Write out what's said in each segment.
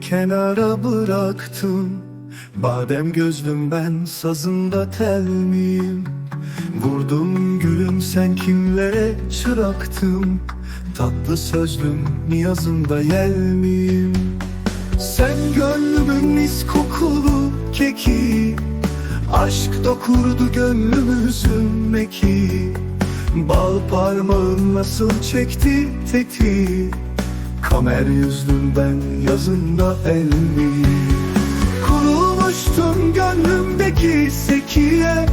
kenara bıraktım. Badem gözlüm ben sazında tel miyim? Vurdum gülüm sen kimlere çıraktım Tatlı sözlüm niyazında yel miyim? Sen gönlümün mis kokulu keki. Aşk dokurdu gönlümüzün meki. Bal parmağın nasıl çekti tetiği Kamer yüzlüm ben yazında el miyim Kurulmuştum gönlümdeki sekiye.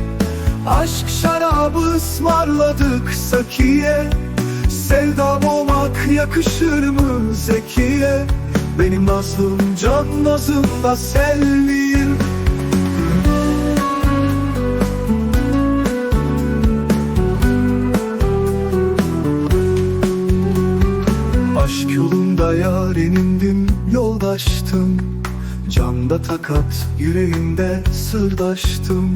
Aşk şarabı ısmarladık sakiye. Sevdam olmak yakışır mı zekiye? Benim nazlım can nazımda selviyim Aşk yolunda yarenindim yoldaştım. Camda takat yüreğimde sırdaştım.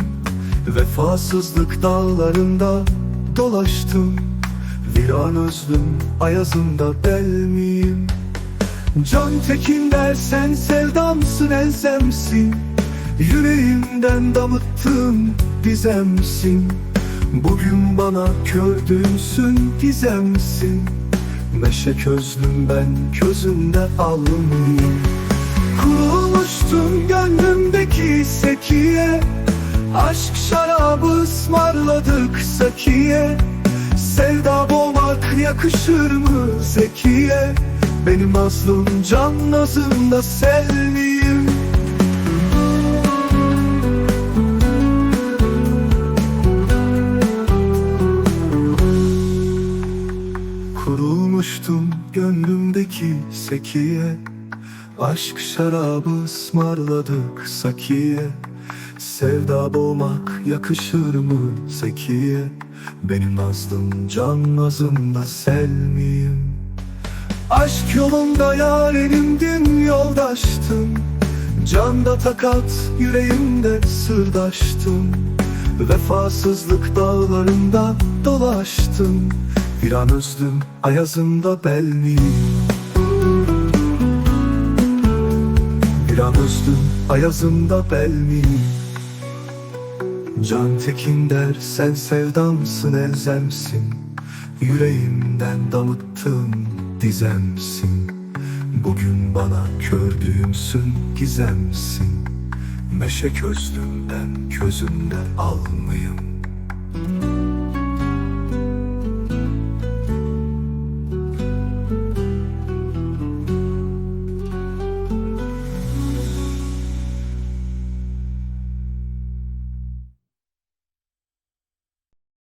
Vefasızlık dağlarında dolaştım. Viran özlüm ayazında bel miyim? Can tekin dersen sevdamsın elzemsin Yüreğimden damıttığım dizemsin Bugün bana kördüğümsün gizemsin Meşe közlüm ben közünde alnım Kurulmuştum gönlümdeki sekiye. Aşk şarabı ısmarladık sakiye. Sevda boğmak yakışır mı zekiye? Benim aslım can nazımda selviyim sekiye Aşk şarabı ısmarladık sakiye. Sevda boğmak yakışır mı zekiye Benim nazlım can nazımda sel miyim? Aşk yolunda yarenimdin yoldaştım. Canda takat yüreğimde sırdaştım. Vefasızlık dağlarında dolaştım. Bir an özlüm ayazında bel miyim Bir an özlüm ayazında bel miyim Can tekin der sen sevdamsın elzemsin. Yüreğimden damıttın dizemsin. Bugün bana kördüğümsün gizemsin. Meşe közlümden közümde almayım